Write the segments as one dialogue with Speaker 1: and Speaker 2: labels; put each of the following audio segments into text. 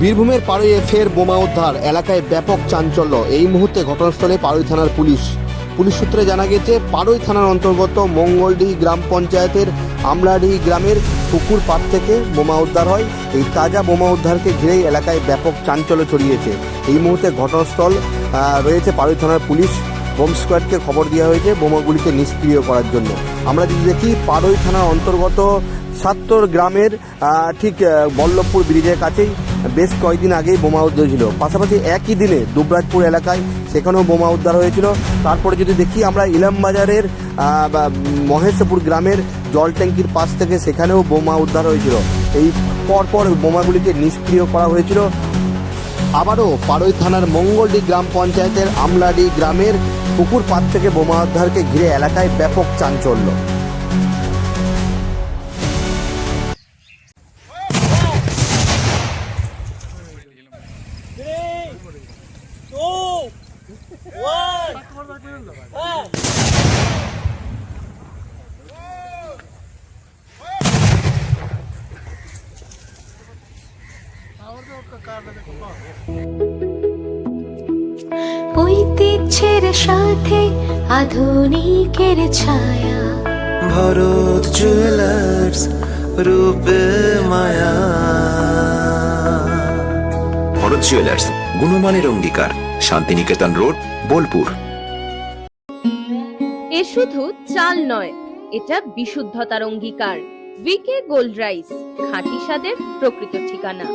Speaker 1: বীরভূমের পাড়ুইয়ে ফের বোমা উদ্ধার। এলাকায় ব্যাপক চাঞ্চল্য। এই মুহূর্তে ঘটনাস্থলে পাড়ুই থানার পুলিশ। পুলিশ সূত্রে জানা গেছে, পাড়ুই থানার অন্তর্গত মঙ্গলডিহি গ্রাম পঞ্চায়েতের আমলাডিহি গ্রামের পুকুর পাড় থেকে বোমা উদ্ধার হয়। এই তাজা বোমা উদ্ধারকে ঘিরেই এলাকায় ব্যাপক চাঞ্চল্য ছড়িয়েছে। এই মুহূর্তে ঘটনাস্থল রয়েছে পাড়ুই থানার পুলিশ। বোম স্কোয়াডকে খবর দেওয়া হয়েছে বোমাগুলিকে নিষ্ক্রিয় করার জন্য। আমরা যদি দেখি, পাড়ুই থানার অন্তর্গত সাত্তর গ্রামের ঠিক বল্লভপুর ব্রিজের কাছেই বেশ কয়েকদিন আগেই বোমা উদ্ধার হয়েছিল। পাশাপাশি একই দিনে দুবরাজপুর এলাকায় সেখানেও বোমা উদ্ধার হয়েছিল। তারপরে যদি দেখি, আমরা ইলামবাজারের মহেশপুর গ্রামের জল ট্যাঙ্কির পাশ থেকে সেখানেও বোমা উদ্ধার হয়েছিল। এই পরপর বোমাগুলিকে নিষ্ক্রিয় করা হয়েছিল। আবারও পাড়ই থানার মঙ্গলডি গ্রাম পঞ্চায়েতের আমলাডি গ্রামের পুকুর পাড় থেকে বোমা উদ্ধারকে ঘিরে এলাকায় ব্যাপক চাঞ্চল্য।
Speaker 2: ঐতিহ্যের সাথে আধুনিকের ছায়া।
Speaker 3: ভরত জুয়েলার্স রূপে মায়া।
Speaker 4: ভরত জুয়েলার্স গুণমানের অঙ্গীকার শান্তিনিকেতন রোড বোলপুর।
Speaker 5: এ শুধু চাল নয় এটা বিশুদ্ধতার অঙ্গীকার। ভিকে গোল্ড রাইস খাঁটি স্বাদের প্রকৃত ঠিকানা।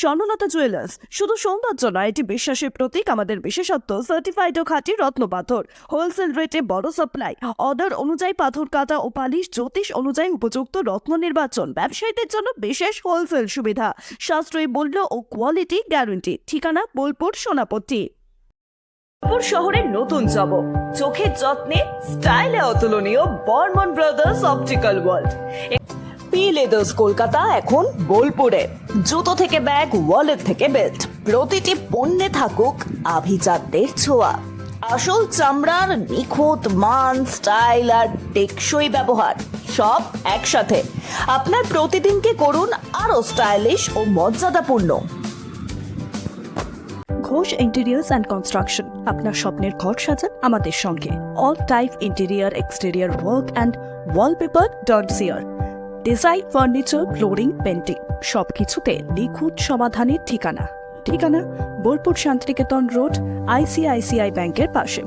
Speaker 6: স্বর্ণলতা জুয়েলার্স, শুধু সৌন্দর্য নয় এটি বিশ্বাসের প্রতীক, আমাদের বিশেষত্ব সার্টিফাইড ও খাঁটি রত্ন পাথর হোলসেল রেটে বড় সাপ্লাই অর্ডার অনুযায়ী পাথর কাটা ও পালিশ, জ্যোতিষ অনুযায়ী উপযুক্ত রত্ন নির্বাচন, ব্যবসায়ীদের জন্য বিশেষ হোলসেল সুবিধা, সাশ্রয়ী মূল্য ও কোয়ালিটি গ্যারান্টি ঠিকানা বোলপুর সোনাপট্টি। বোলপুর শহরের নতুন জব, চোখের যত্নে স্টাইলে অতুলনীয় Barman brothers optical world P leathers Kolkata এখন বোলপুরে। জুতো থেকে ব্যাগ ওয়ালেট থেকে বেল্ট প্রতিটি পণ্যে থাকুক আভিজাতদের ছোঁয়া। আসল চামড়ার নিখুঁত মান স্টাইল আর টেকসই ব্যবহার, সব একসাথে। আপনার প্রতিদিনকে করুন আরও স্টাইলিশ ও মর্যাদাপূর্ণ। ঘোষ ইন্টেরিয়ার্স অ্যান্ড কনস্ট্রাকশন আপনার স্বপ্নের ঘর সাজান আমাদের সঙ্গে। All type interior exterior work and wallpaper dot chair design furniture flooring painting সবকিছুতে নিখুঁত সমাধানের ঠিকানা। ঠিকানা বোলপুর শান্তিনিকেতন রোড আইসিআইসিআই ব্যাংকের পাশে।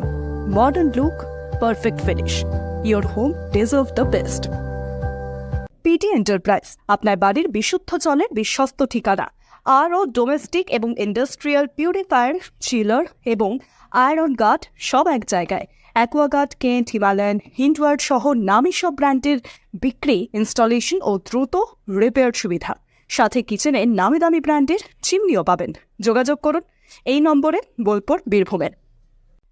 Speaker 6: Modern look perfect finish your home deserve the best PT enterprise আপনার বাড়ির বিশুদ্ধ জলের বিশ্বস্ত ঠিকানা। আর ও ডোমেস্টিক এবং ইন্ডাস্ট্রিয়াল পিউরিফায়ার চিলার এবং আয়রন গার্ড সব এক জায়গায়। অ্যাকোয়াগার্ড কেন্ট হিমালয়ান হিন্ডওয়ার্ড সহ নামি সব ব্র্যান্ডের বিক্রি ইনস্টলেশন ও দ্রুত রিপেয়ার সুবিধা। সাথে কিচেনে নামি দামি ব্র্যান্ডের চিমনিও পাবেন। যোগাযোগ করুন এই নম্বরে বোলপুর বীরভূমের।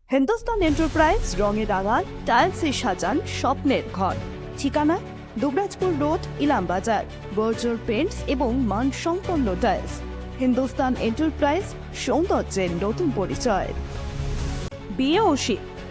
Speaker 6: হিন্দুস্তান এন্টারপ্রাইজ রঙে রাঙান টাইলসে সাজান স্বপ্নের ঘর। ঠিকানা Dubrajpur road Ilambazar Berger paints এবং মানসম্পন্ন টাইলস। হিন্দুস্তান এন্টারপ্রাইজ সৌন্দর্যের নতুন পরিচয়। বিয়ে ও শীত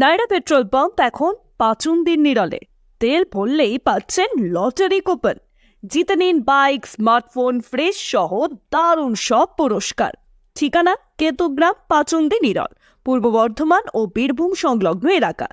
Speaker 6: নাইরা পেট্রোল পাম্প এখন পাঁচুন দিন নিরলে। তেল ভরলেই পাচ্ছেন লটারি কুপন। জিতে নিন বাইক, স্মার্টফোন, ফ্রিজ সহ দারুণ সব পুরস্কার। ঠিকানা কেতুগ্রাম পাচুন্দি নিরল, পূর্ব বর্ধমান ও বীরভূম সংলগ্ন এলাকা।